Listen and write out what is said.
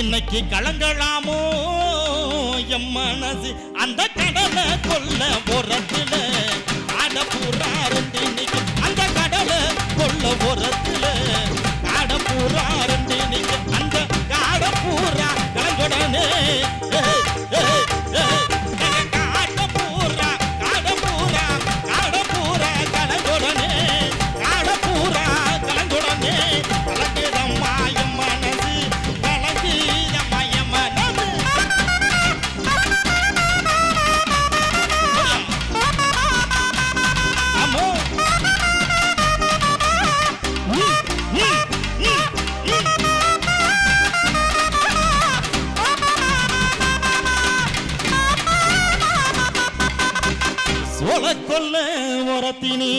இன்னைக்கு கலங்கலாமோ? எம் மனசு அந்த கடலை கொல்ல உரத்துல காட ரெண்டு இன்னைக்கு அந்த கடலை கொல்ல உரத்துல காட ரெண்டு இன்னைக்கு அந்த காடப்பூரா பூரா கலங்குடனே சோழ கொல்ல உரத்தினி